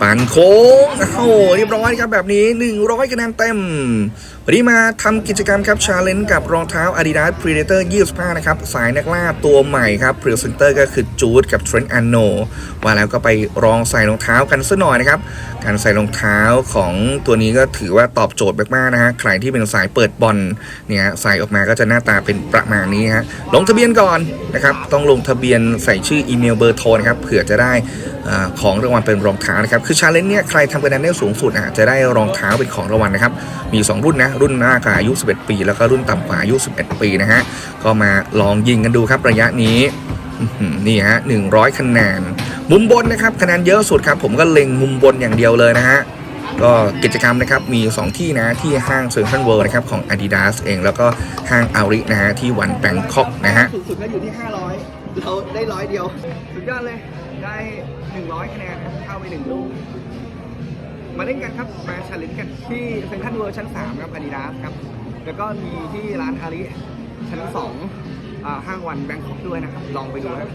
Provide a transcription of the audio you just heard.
ปั่นโค้งโอ้โหเรียบร้อยครับแบบนี้ 100คะแนนเต็ม วันนี้มาทำกิจกรรมครับชาเลนจ์กับรองเท้า Adidas Predator 25 นะครับ สายนักล่าตัวใหม่ครับพรีเซนเตอร์ก็คือจูดกับ Trent a n n o ว่าแล้วก็ไปลองใส่รองเท้ากันสักหน่อยนะครับ การใส่รองเท้าของตัวนี้ก็ถือว่าตอบโจทย์มากๆนะฮะใครที่เป็นสายเปิดบอลเนี่ยใส่ออกมาก็จะหน้าตาเป็นประมาณนี้ฮะลงทะเบียนก่อนนะครับต้องลงทะเบียนใส่ชื่ออีเมลเบอร์โทรนะครับเผื่อจะได้ ของรางวัลเป็นรองเท้านะครับ คือชาเลนจ์เนี่ยใครทำคะแนนได้สูงสุดอะจะได้รองเท้าเป็นของรางวัลนะครับ มี 2 รุ่นนะ รุ่นหน้ากว่าอายุ 11 ปี แล้วก็รุ่นต่ำกว่าอายุ 11 ปีนะฮะ ก็มาลองยิงกันดูครับระยะนี้อื้อหือนี่ฮะ100 คะแนน มุมบนนะครับคะแนนเยอะสุดครับ ผมก็เล็งมุมบนอย่างเดียวเลยนะฮะก็กิจกรรมนะครับมี 2 ที่นะที่ห้างเซ็นทรัลเวิลด์นะครับของ Adidas เอง แล้วก็ห้างอารินะฮะที่วันแบงคอกนะฮะสูงสุดก็อยู่ที่ 500 เราได้ร้อยเดียว สุดยอดเลย ได้ 100คะแนนครับเข้าไปหนึ่งลูก มาเล่นกันครับ มาชาเลนจ์กันที่เซ็นทรัลเวิร์ชั้น 3 ครับอาดิดาสครับ แล้วก็มีที่ร้านอาริชั้น2อ่าห้างวันแบงคอกด้วยนะครับ ลองไปดูครับ